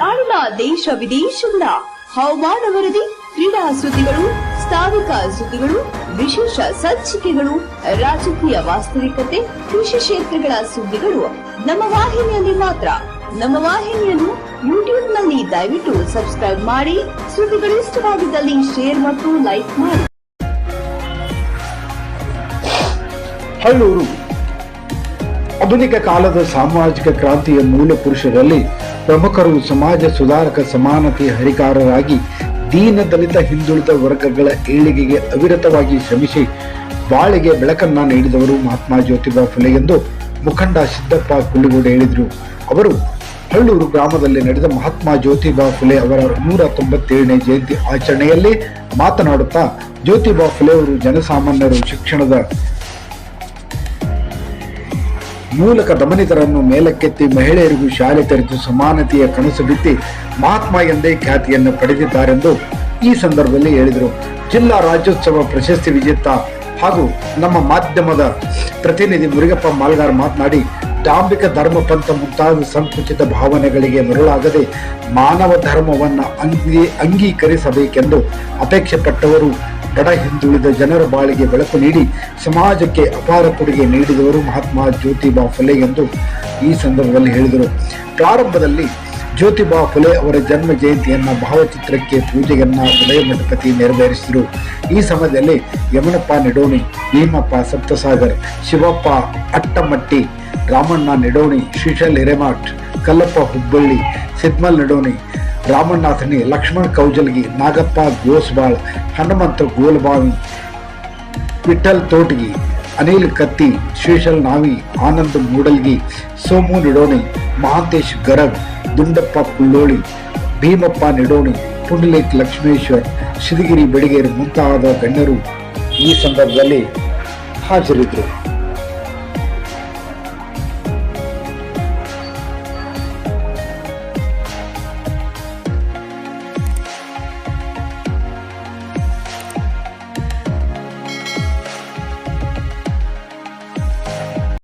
ನಾಡಿನ ದೇಶ ವಿದೇಶಗಳ ಹವಾಮಾನ ವರದಿ, ಕ್ರೀಡಾ ಸುದ್ದಿಗಳು, ಸ್ಥಾನಿಕ ಸುದ್ದಿಗಳು, ವಿಶೇಷ ಸಂಚಿಕೆಗಳು, ರಾಜಕೀಯ ವಾಸ್ತವಿಕತೆ, ಕೃಷಿ ಕ್ಷೇತ್ರಗಳ ಸುದ್ದಿಗಳು. ನಮ್ಮ ವಾಹಿನಿಯಲ್ಲಿ ಮಾತ್ರ. ನಮ್ಮ ವಾಹಿನಿಯನ್ನು ಯೂಟ್ಯೂಬ್ನಲ್ಲಿ ದಯವಿಟ್ಟು ಸಬ್ಸ್ಕ್ರೈಬ್ ಮಾಡಿ, ಸುದ್ದಿಗಳು ಇಷ್ಟವಾಗಿದ್ದಲ್ಲಿ ಶೇರ್ ಮತ್ತು ಲೈಕ್ ಮಾಡಿ. ಆಧುನಿಕ ಕಾಲದ ಸಾಮಾಜಿಕ ಕ್ರಾಂತಿಯ ಮೂಲ ಪುರುಷರಲ್ಲಿ ಪ್ರಮುಖರು ಸಮಾಜ ಸುಧಾರಕ ಸಮಾನತೆ ಹರಿಕಾರರಾಗಿ ದೀನ ದಲಿತ ಹಿಂದುಳಿದ ವರ್ಗಗಳ ಏಳಿಗೆಗೆ ಅವಿರತವಾಗಿ ಶ್ರಮಿಸಿ ಬಾಳಿಗೆ ಬೆಳಕನ್ನ ನೀಡಿದವರು ಮಹಾತ್ಮ ಜ್ಯೋತಿಬಾ ಫುಲೆ ಎಂದು ಮುಖಂಡ ಸಿದ್ದಪ್ಪ ಕುಳ್ಳಿಗೋಡೆ ಹೇಳಿದರು. ಅವರು ಹಳ್ಳೂರು ಗ್ರಾಮದಲ್ಲಿ ನಡೆದ ಮಹಾತ್ಮ ಜ್ಯೋತಿಬಾ ಫುಲೆ ಅವರ ನೂರ ತೊಂಬತ್ತೇಳನೇ ಜಯಂತಿ ಆಚರಣೆಯಲ್ಲಿ ಮಾತನಾಡುತ್ತಾ ಜ್ಯೋತಿಬಾ ಫುಲೆ ಅವರು ಜನಸಾಮಾನ್ಯರು ಶಿಕ್ಷಣದ ಮೂಲಕ ದಮನಿತರನ್ನು ಮೇಲಕ್ಕೆತ್ತಿ ಮಹಿಳೆಯರಿಗೂ ಶಾಲೆ ತೆರೆದು ಸಮಾನತೆಯ ಕನಸು ಬಿತ್ತಿ ಮಹಾತ್ಮ ಎಂದೇ ಖ್ಯಾತಿಯನ್ನು ಪಡೆದಿದ್ದಾರೆಂದು ಈ ಸಂದರ್ಭದಲ್ಲಿ ಹೇಳಿದರು. ಜಿಲ್ಲಾ ರಾಜ್ಯೋತ್ಸವ ಪ್ರಶಸ್ತಿ ವಿಜೇತ ಹಾಗೂ ನಮ್ಮ ಮಾಧ್ಯಮದ ಪ್ರತಿನಿಧಿ ಮುರುಗಪ್ಪ ಮಾಲ್ಗಾರ್ ಮಾತನಾಡಿ, ಡಾಂಬಿಕ ಧರ್ಮ ಪಂಥ ಮುಂತಾದ ಸಂಕುಚಿತ ಭಾವನೆಗಳಿಗೆ ಮರುಳಾಗದೆ ಮಾನವ ಧರ್ಮವನ್ನು ಅಂಗೀ ಅಂಗೀಕರಿಸಬೇಕೆಂದು ಅಪೇಕ್ಷೆ ಪಟ್ಟವರು ಬಡ ಹಿಂದುಳಿದ ಜನರ ಬಾಳಿಗೆ ಬೆಳಕು ನೀಡಿ ಸಮಾಜಕ್ಕೆ ಅಪಾರ ಕೊಡುಗೆ ನೀಡಿದವರು ಮಹಾತ್ಮ ಜ್ಯೋತಿಬಾ ಫುಲೆ ಎಂದು ಈ ಸಂದರ್ಭದಲ್ಲಿ ಹೇಳಿದರು. ಪ್ರಾರಂಭದಲ್ಲಿ ಜ್ಯೋತಿಬಾ ಫುಲೆ ಅವರ ಜನ್ಮ ಜಯಂತಿಯನ್ನ ಭಾವಚಿತ್ರಕ್ಕೆ ಪೂಜೆಯನ್ನ ಉದಯ ಮಂಟಪತಿ ನೆರವೇರಿಸಿದರು. ಈ ಸಮಯದಲ್ಲಿ ಯಮನಪ್ಪ ನಿಡೋಣಿ, ಭೀಮಪ್ಪ ಸಪ್ತಸಾಗರ್, ಶಿವಪ್ಪ ಅಟ್ಟಮಟ್ಟಿ, ರಾಮಣ್ಣ ನಿಡೋಣಿ, ಶ್ರೀಶಲ್ ಹಿರೇಮಠ್, ಕಲ್ಲಪ್ಪ ಹುಬ್ಬಳ್ಳಿ ಸಿದ್ಮಲ್ ನಿಡೋಣಿ ರಾಮನಾಥನಿ ಲಕ್ಷ್ಮಣ್ ಕೌಜಲ್ಗಿ, ನಾಗಪ್ಪ ಗೋಸ್ಬಾಳ್ ಹನುಮಂತ ಗೋಲ್ಬಾವಿ ವಿಠಲ್ ತೋಟಗಿ, ಅನಿಲ್ ಕತ್ತಿ ಶ್ರೀಶಲ್ ನಾವಿ, ಆನಂದ್ ಮೂಡಲ್ಗಿ, ಸೋಮು ನಿಡೋಣಿ, ಮಹಾಂತೇಶ್ ಗರಗ್, ದುಂಡಪ್ಪ ಕುಳ್ಳೋಳಿ, ಭೀಮಪ್ಪ ನಿಡೋಣಿ ಪುಂಡಲೇಖ್ ಲಕ್ಷ್ಮೇಶ್ವರ್ ಸಿದಗಿರಿ ಬೆಡಗೇರಿ ಮುಂತಾದ ಗಣ್ಯರು ಈ ಸಂದರ್ಭದಲ್ಲಿ ಹಾಜರಿದ್ದರು.